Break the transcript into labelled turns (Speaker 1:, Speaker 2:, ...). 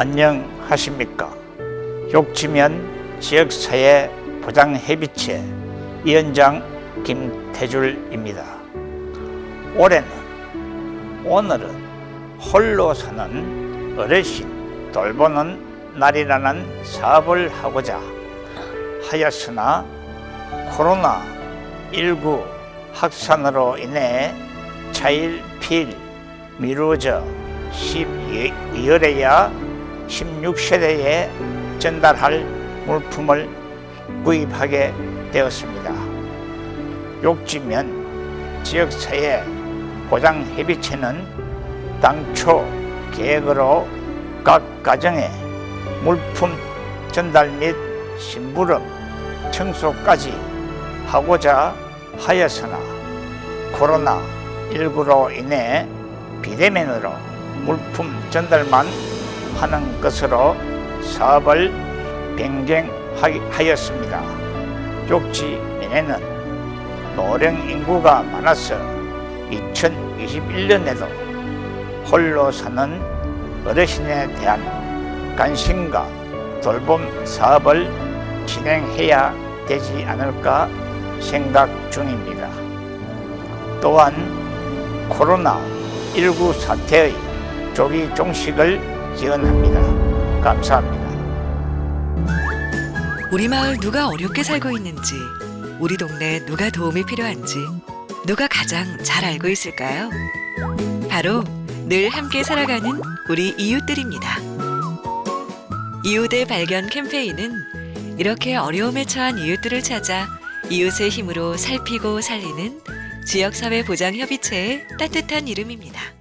Speaker 1: 안녕하십니까. 욕지면 지역사회 보장협의체 위원장 김태줄입니다. 올해는 오늘은 홀로 사는 어르신 돌보는 날이라는 사업을 하고자 하였으나 코로나19 확산으로 인해 차일피일 미루어져 12월에야 16세대에 전달할 물품을 구입하게 되었습니다. 욕지면 지역사회 보장 협의체는 당초 계획으로 각 가정에 물품 전달 및 심부름, 청소까지 하고자 하였으나 코로나19로 인해 비대면으로 물품 전달만 하는 것으로 사업을 변경하였습니다. 욕지면에는 노령 인구가 많아서 2021년에도 홀로 사는 어르신에 대한 관심과 돌봄 사업을 진행해야 되지 않을까 생각 중입니다. 또한 코로나19 사태의 조기 종식을 기원합니다. 감사합니다.
Speaker 2: 우리 마을 누가 어렵게 살고 있는지, 우리 동네 누가 도움이 필요한지, 누가 가장 잘 알고 있을까요? 바로 늘 함께 살아가는 우리 이웃들입니다. 이웃의 발견 캠페인은 이렇게 어려움에 처한 이웃들을 찾아 이웃의 힘으로 살피고 살리는 지역사회 보장협의체의 따뜻한 이름입니다.